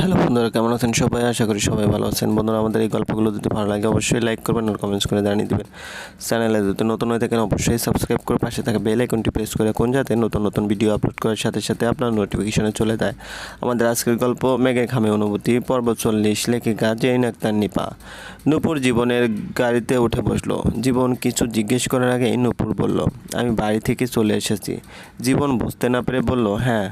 Hello বন্ধুরা, কেমন আছেন সবাই? আশা করি সবাই ভালো আছেন। বন্ধুরা, আমাদের এই গল্পগুলো যদি ভালো লাগে, অবশ্যই লাইক করবেন আর কমেন্টস করে জানিয়ে দেবেন। চ্যানেলে যদি নতুন হয়ে থাকেন, অবশ্যই সাবস্ক্রাইব করে পাশে থাকা বেল আইকনটি প্রেস করে কোন যাতে নতুন নতুন ভিডিও আপলোড করার সাথে সাথে আপনার নোটিফিকেশনে চলে যায়। আমাদের আজকের গল্প, মেঘের খামে অনুভূতি, পর্ব চল্লিশ, লেখিকা জৈন আক্তার নিপা। নূপুর জীবনের গাড়িতে উঠে বসল। জীবন কিছু জিজ্ঞেস করার আগেই নূপুর বলল, আমি বাড়ি থেকে চলে এসেছি। জীবন বুঝতে না পেরে বলল হ্যাঁ।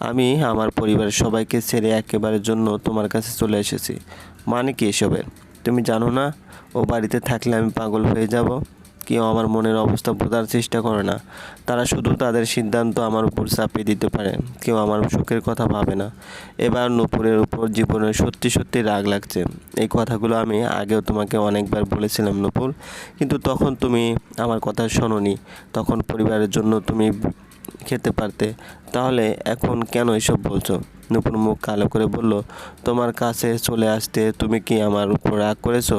আমি আমার পরিবারের সবাইকে ছেড়ে একেবারের জন্য তোমার কাছে চলে এসেছি। মানে কি এসবের? তুমি জানো না? ও বাড়িতে থাকলে আমি পাগল হয়ে যাব। কেউ আমার মনের অবস্থা বোঝার চেষ্টা করে না। তারা শুধু তাদের সিদ্ধান্ত আমার উপর চাপিয়ে দিতে পারে। কেউ আমার সুখের কথা ভাবে না। এবার নূপুরের উপর জীবনের সত্যি সত্যি রাগ লাগছে। এই কথাগুলো আমি আগেও তোমাকে অনেকবার বলেছিলাম, নূপুর। কিন্তু তখন তুমি আমার কথা শোনোনি। তখন পরিবারের জন্য তুমি খেতে পারতে। তাহলে এখন কেন এসব বলছো? নূপুর মুখ কালো করে বলল, তোমার কাছে চলে আসতে তুমি কি আমার উপর রাগ করেছ?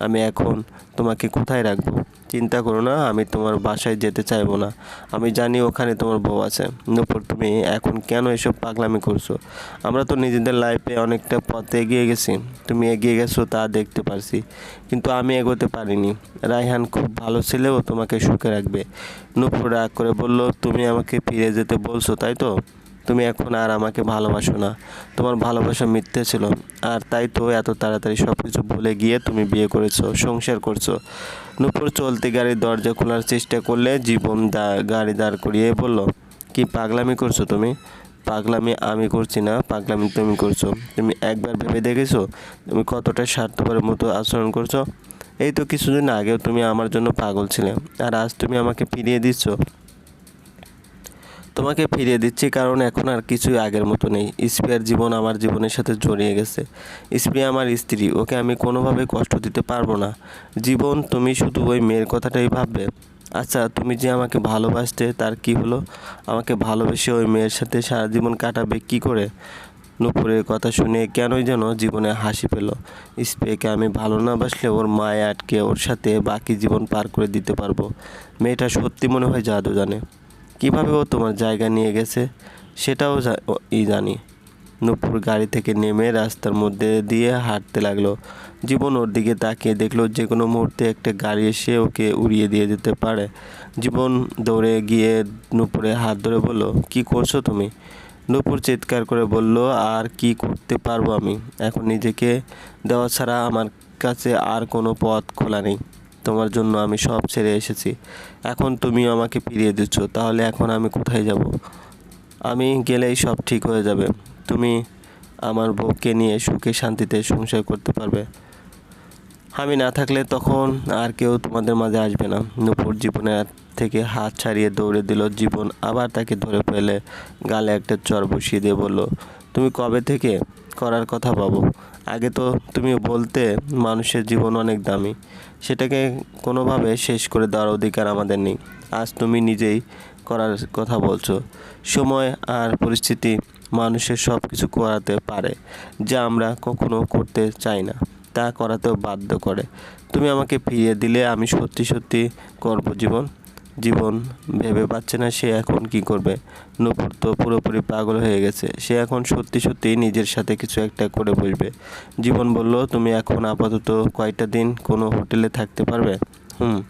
আমি এখন তোমাকে কোথায় রাখব? চিন্তা করো না, আমি তোমার বাসায় যেতে চাইব না। আমি জানি ওখানে তোমার বউ আছে। নূপুর, তুমি এখন কেন এসব পাগলামি করছ? আমরা তো নিজেদের লাইফে অনেকটা পথে এগিয়ে গেছি। তুমি এগিয়ে গেছো তা দেখতে পারছি। কিন্তু আমি এগোতে পারিনি। রায়হান খুব ভালো ছেলেও তোমাকে সুখে রাখবে। নূপুর রাগ করে বলল, তুমি আমাকে ফিরে যেতে বলছো, তাই তো? তুমি এখন আর আমাকে ভালোবাসো না। তোমার ভালোবাসা মিথ্যে ছিল। আর তাই তো এত তাড়াতাড়ি সব কিছু ভুলে গিয়ে তুমি বিয়ে করেছ, সংসার করছ। নূপুর চলতি গাড়ির দরজা খোলার চেষ্টা করলে জীবন দা, গাড়ি দাঁড় করিয়ে বলল, কি পাগলামি করছ তুমি? পাগলামি আমি করছি না, পাগলামি তুমি করছ। তুমি একবার ভেবে দেখেছ তুমি কতটা স্বার্থপরের মতো আচরণ করছ? এই তো কিছুদিন আগেও তুমি আমার জন্য পাগল ছিলে, আর আজ তুমি আমাকে ফিরিয়ে দিচ্ছ। তোমাকে ফিরিয়ে দিচ্ছি কারণ এখন আর কিছুই আগের মতো নেই। স্প্রিয়ার জীবন আমার জীবনের সাথে জড়িয়ে গেছে। স্প্রিয়া আমার স্ত্রী, ওকে আমি কোনোভাবে কষ্ট দিতে পারব না। জীবন, তুমি শুধু ওই মেয়ের কথাটাই ভাববে। আচ্ছা তুমি যে আমাকে ভালোবাসতে, তার কি হলো? আমাকে ভালোবেসে ওই মেয়ের সাথে সারা জীবন কাটাবে কি করে? নুপুরের কথা শুনে কেনই যেন জীবনে হাসি পেল। স্প্রেকে আমি ভালো না বাসলে ওর মায়ে আটকে ওর সাথে বাকি জীবন পার করে দিতে পারব। মেয়েটা সত্যি মনে হয় জাদু জানে। কীভাবে ও তোমার জায়গা নিয়ে গেছে সেটাও ই জানি। নূপুর গাড়ি থেকে নেমে রাস্তার মধ্যে দিয়ে হাঁটতে লাগল। জীবন ওর দিকে তাকিয়ে দেখল যে কোনো মুহূর্তে একটা গাড়ি এসে ওকে উড়িয়ে দিয়ে যেতে পারে। জীবন দৌড়ে গিয়ে নূপুরে হাত ধরে বলল, কি করছ তুমি? নূপুর চিৎকার করে বলল, আর কি করতে পারব আমি? এখন নিজেকে দেওয়া ছাড়া আমার কাছে আর কোনো পথ খোলা নেই। তোমার জন্য আমি সব ছেড়ে এসেছি। এখন তুমিও আমাকে ফিরিয়ে দিচ্ছ, তাহলে এখন আমি কোথায় যাব? আমি গেলেই সব ঠিক হয়ে যাবে। তুমি আমার বউকে নিয়ে সুখে শান্তিতে সংসার করতে পারবে। আমি না থাকলে তখন আর কেউ তোমাদের মাঝে আসবে না। নূপুর জীবনের থেকে হাত ছাড়িয়ে দৌড়ে দিল। জীবন আবার তাকে ধরে ফেলে গালে একটা চর বসিয়ে দিয়ে বলল, তুমি কবে থেকে করার কথা ভাবো। আগে তো তুমি বলতে মানুষের জীবন অনেক দামি। সেটাকে কোনোভাবে শেষ করে দেওয়ার অধিকার আমাদের নেই। আজ তুমি নিজেই করার কথা বলছো। সময় আর পরিস্থিতি মানুষের সব কিছু করাতে পারে, যা আমরা কখনো করতে চাই না। তা করাতেও বাধ্য করে। তুমি আমাকে ফিরিয়ে দিলে আমি সত্যি সত্যি করব জীবন। জীবন ভেবে পাচ্ছে না সে এখন কি করবে। নূপুর তো পুরোপুরি পাগল হয়ে গেছে। সে এখন সত্যি সত্যি নিজের সাথে কিছু একটা করে বসবে। জীবন বলল, তুমি এখন আপাতত কয়টা দিন কোনো হোটেলে থাকতে পারবে? হুম।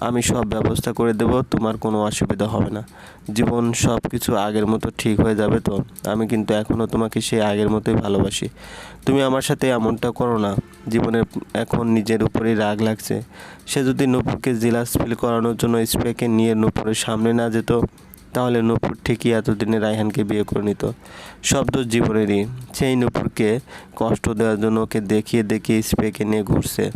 আমি সব ব্যবস্থা করে দেব, তোমার কোনো অসুবিধা হবে না। জীবন সব কিছু আগের মতো ঠিক হয়ে যাবে তো? আমি কিন্তু এখনও তোমাকে সেই আগের মতোই ভালোবাসি। তুমি আমার সাথে এমনটা করো না। জীবনের এখন নিজের উপরেই রাগ লাগছে। সে যদি নূপুরকে জিলাস ফিল করানোর জন্য স্প্রেকে নিয়ে নূপুরের সামনে না যেত, তাহলে নূপুর ঠিকই এতদিনে রায়হানকে বিয়ে করে নিত। শব্দ জীবনেরই। সেই নূপুরকে কষ্ট দেওয়ার জন্য ওকে দেখিয়ে দেখিয়ে স্প্রেকে নিয়ে ঘুরছে।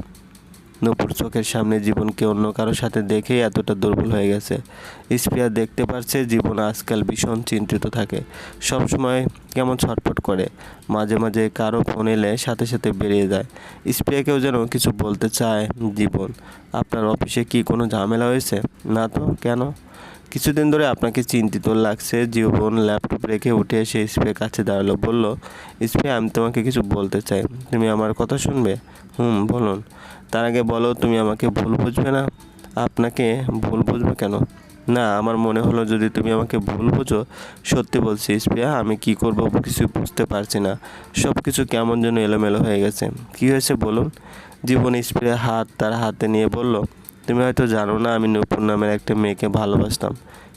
নূপুর চোখের সামনে জীবনকে অন্য কারোর সাথে দেখেই এতটা দুর্বল হয়ে গেছে। স্প্রিয়া দেখতে পারছে জীবন আজকাল ভীষণ চিন্তিত থাকে। সবসময় কেমন ছটফট করে। মাঝে মাঝে কারও ফোন এলে সাথে সাথে বেরিয়ে যায়। স্প্রিয়াকেও যেন কিছু বলতে চায় জীবন। আপনার অফিসে কি কোনো ঝামেলা হয়েছে? না তো, কেন? কিছুদিন ধরে আপনাকে চিন্তিত লাগছে। জীবন ল্যাপটপ রেখে উঠে এসে স্প্রে কাছে দাঁড়াল। বলল স্প্রে আমি তোমাকে কিছু বলতে চাই। তুমি আমার কথা শুনবে? হুম, বলুন। তার আগে বলো, তুমি আমাকে ভুল বুঝবে না? আপনাকে ভুল বুঝবে কেন? না, আমার মনে হলো যদি তুমি আমাকে ভুল বোঝো, সত্যি বলছি স্প্রিয়া আমি কি করব কিছু বুঝতে পারছি না। সব কিছু কেমন যেন এলোমেলো হয়ে গেছে। কি হয়েছে বলুন? জীবন স্প্রিয়া হাত তার হাতে নিয়ে বলল, তুমি হয়তো জানো না আমি নূপুর নামের একটা মেয়েকে ভালোবাসতাম,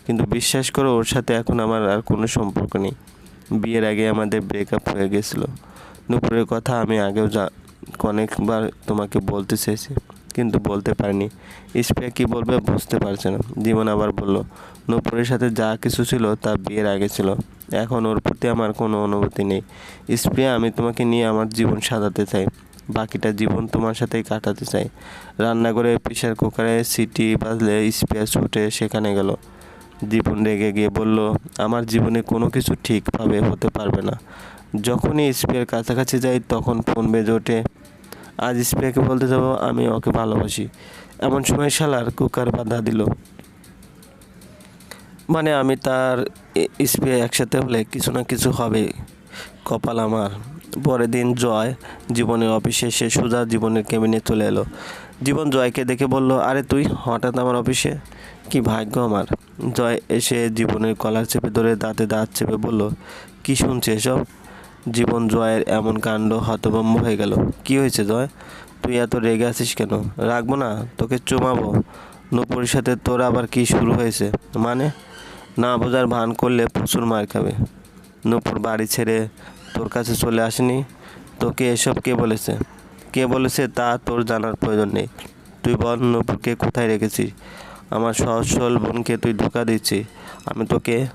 কিন্তু বিশ্বাস করো ওর সাথে এখন আমার আর কোনো সম্পর্ক নেই। বিয়ের আগে আমাদের ব্রেকআপ হয়ে গেছিল। নূপুরের কথা আমি আগেও অনেকবার তোমাকে বলতে চেয়েছি, কিন্তু বলতে পারিনি। স্প্রিয়া কী বলবে বুঝতে পারছে না। জীবন আবার বলল, নূপুরের সাথে যা কিছু ছিল, তা বিয়ের আগে ছিল। এখন ওর প্রতি আমার কোনো অনুভূতি নেই। স্প্রিয়া আমি তোমাকে নিয়ে আমার জীবন সাজাতে চাই। বাকিটা জীবন তোমার সাথেই কাটাতে চাই। রান্নাঘরে প্রেশার কুকারে, সিটি বাজলে স্প্রিয়া ছুটে সেখানে গেল। জীবন রেগে গিয়ে বলল, আমার জীবনে কোনো কিছু ঠিকভাবে হতে পারবে না। যখনই স্প্রিয়ার কাছাকাছি যাই, তখন ফোন বেজে ওঠে। আজ স্প্রেকে বলতে যাব, আমি ওকে ভালোবাসি। এমন সময় শালার কুকার বাধা দিল। মানে আমি তার স্প্রে একসাথে হলে কিছু না কিছু হবে। কপাল আমার। পরের দিন জয় জীবনের অফিসে সে সোজা জীবনের কেবিনে চলে এলো। জীবন জয়কে দেখে বলল, আরে তুই হঠাৎ আমার অফিসে? কি ভাগ্য আমার? জয় এসে জীবনের কলার চেপে ধরে দাঁতে দাঁত চেপে বলল, কি শুনছে এসব? জীবন জয়ের এমন কাণ্ড হতভম্ব হয়ে গেল। কি হয়েছে জয়? তুই এত রেগে আছিস কেন? রাখব না, তোকে চুমাবো। নূপুরের সাথে তোর আবার কি শুরু হয়েছে? মানে? না বোঝার ভান করলে প্রচুর মার খাবে। নূপুর বাড়ি ছেড়ে তোর কাছে চলে আসেনি? তোকে এসব কে বলেছে? কে বলেছে তা তোর জানার প্রয়োজন নেই। তুই বল নূপুরকে কোথায় রেখেছিস? আমার সহজ সরল বোনকে তুই ধোকা দিচ্ছিস। আমি তোকে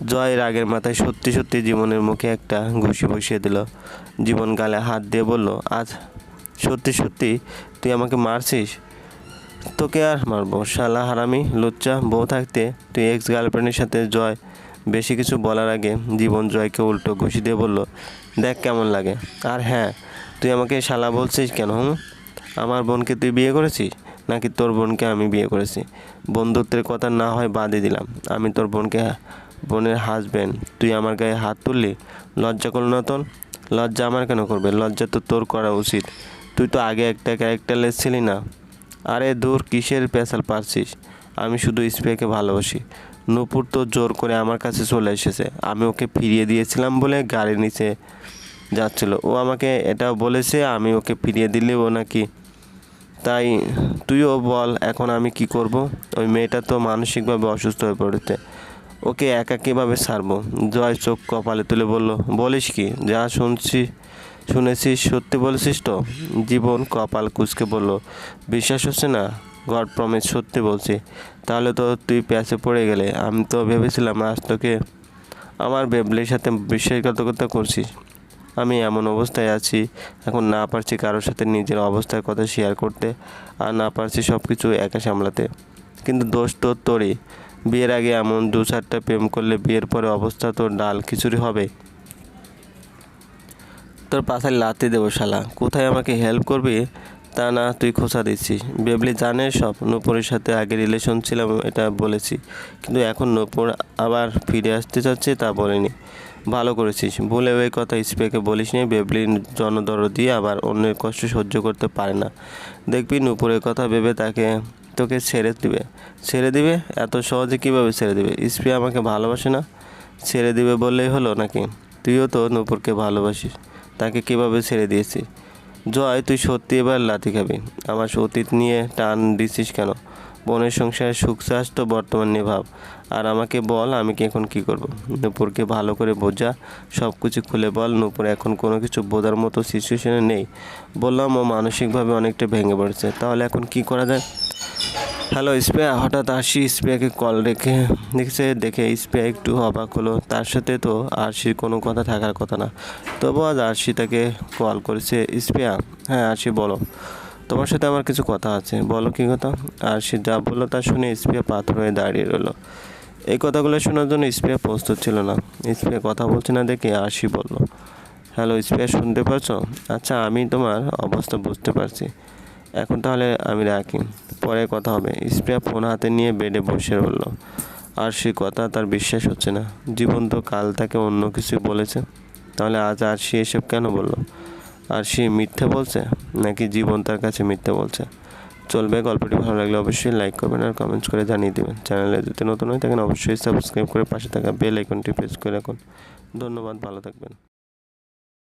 জয় রাগের মাথায় সত্যি সত্যি জীবনের মুখে একটা ঘুষি বসিয়ে দিল। জীবন গালে হাত দিয়ে বলল, আজ সত্যি সত্যি তুই আমাকে মারছিস? তোকে আর মারবো? শালা হারামি, লুচ্চা, বউ থাকতে তুই এক্স গার্লফ্রেন্ডের সাথে জয়, বেশি কিছু বলার আগে জীবন জয়কে উল্টো ঘুষি দিয়ে বলল, দেখ কেমন লাগে। আর হ্যাঁ তুই আমাকে শালা বলছিস কেন, হুম? আমার বোনকে তুই বিয়ে করেছিস? নাকি তোর বোনকে আমি বিয়ে করেছি? বন্ধুত্বের কথা না হয় বাদই দিলাম। আমি তোর বোনকে বোনের হাজবেন্ড তুই আমার গায়ে হাত তুললি? লজ্জা করল না তোর? লজ্জা আমার কেন করবে? লজ্জা তো তোর করা উচিত। তুই তো আগে একটা ক্যারেক্টারলেস ছিলি না। আরে দূর কিসের পেশাল পারছিস? আমি শুধু স্প্রেকে ভালোবাসি। নূপুর তো জোর করে আমার কাছে চলে এসেছে। আমি ওকে ফিরিয়ে দিয়েছিলাম বলে গাড়ির নিচে যাচ্ছিল। ও আমাকে এটাও বলেছে, আমি ওকে ফিরিয়ে দিলে ও নাকি? তাই তুইও বল, এখন আমি কি করব? ওই মেয়েটা তো মানসিকভাবে অসুস্থ হয়ে পড়েছে। ওকে একা কীভাবে ছাড়বো? জয় চোখ কপালে তুলে বলল, বলিস কি? যা শুনছি, শুনেছিস, সত্যি বলেছিস তো? জীবন কপাল কুচকে বলল, বিশ্বাস হচ্ছে না? গড প্রমিস সত্যি বলছি। তাহলে তো তুই প্যাচে পড়ে গেলে। আমি তো ভেবেছিলাম আজ তোকে আমার বেবলির সাথে বিশ্বাসঘাতকতা করছিস। আমি এমন অবস্থায় আছি, এখন না পারছি কারোর সাথে নিজের অবস্থার কথা শেয়ার করতে আর না পারছি সব কিছু একা সামলাতে। কিন্তু দোষ তো তোরই। বিয়ের আগে এমন দু চারটা প্রেম করলে বিয়ের পরে অবস্থা তোর ডাল খিচুড়ি হবে। তোর পাশায় লাতে দেবো শালা, কোথায় আমাকে হেল্প করবি? তা না, তুই খোঁচা দিচ্ছিস। বেবলি জানে সব, নূপুরের সাথে আগে রিলেশন ছিলাম, এটা বলেছি। কিন্তু এখন নূপুর আবার ফিরে আসতে চাচ্ছে, তা বলেনি। ভালো করেছিস বলে ওই কথা স্পেকে বলিস নি বেবলি জনদরদি আবার অন্যের কষ্ট সহ্য করতে পারে না। দেখবি নূপুরের কথা ভেবে তাকে তোকে ছেড়ে দিবে। ছেড়ে দিবে? এত সহজে কীভাবে ছেড়ে দিবে? ইসপি আমাকে ভালোবাসে না। ছেড়ে দিবে বললেই হলো নাকি? তুইও তো নূপুরকে ভালোবাসিস। তাকে কীভাবে ছেড়ে দিয়েছি? জয়, তুই সত্যি এবার লাথি খাবি। আমার অতীত নিয়ে টান দিছিস কেন? বোনের সংসারে সুখ চাস তো বর্তমান নিয়ে ভাব আর আমাকে বল, আমি কি এখন কি করব? নূপুরকে ভালো করে বোঝা সব কিছু খুলে বল, নূপুর এখন কোনো কিছু বোঝার মতো সিচুয়েশনে নেই। বললাম, ও মানসিকভাবে অনেকটা ভেঙে পড়েছে। তাহলে এখন কি করা যায়? হ্যালো স্প্রে হঠাৎ আসি স্প্রেকে কল রেখে, দেখছে, দেখে স্প্রে একটু অবাক হলো। তার সাথে তো আরশির কোনো কথা থাকার কথা না। তবু আজ আরশি তাকে কল করেছে। স্প্রেয়া হ্যাঁ আরশি বলো। তোমার সাথে আমার কিছু কথা আছে। বলো কী কথা? আর সে যা বলল তা শুনে স্প্রে পাথর হয়ে দাঁড়িয়ে রইল। এই কথাগুলো শোনার জন্য স্প্রে প্রস্তুত ছিল না। স্প্রে কথা বলছে না দেখে আরশি বলল, হ্যালো স্প্রে শুনতে পারছ? আচ্ছা আমি তোমার অবস্থা বুঝতে পারছি। এখন তাহলে আমি রাখি। পরে কথা হবে। স্প্রে ফোন হাতে নিয়ে বেডে বসে রইল। আর সে কথা তার বিশ্বাস হচ্ছে না। জীবন তো কাল তাকে অন্য কিছু বলেছে। তাহলে আজ আর সে এসব কেন বলল? আর সে মিথ্যে বলছে নাকি জীবন তার কাছে মিথ্যে বলছে? চলবে গল্পটি, ভালো লাগলে অবশ্যই লাইক করবেন আর কমেন্টস করে জানিয়ে দেবেন। চ্যানেলে যদি নতুন হয় থাকেন, অবশ্যই সাবস্ক্রাইব করে পাশে থাকা বেল আইকনটি প্রেস করে রাখুন। ধন্যবাদ, ভালো থাকবেন।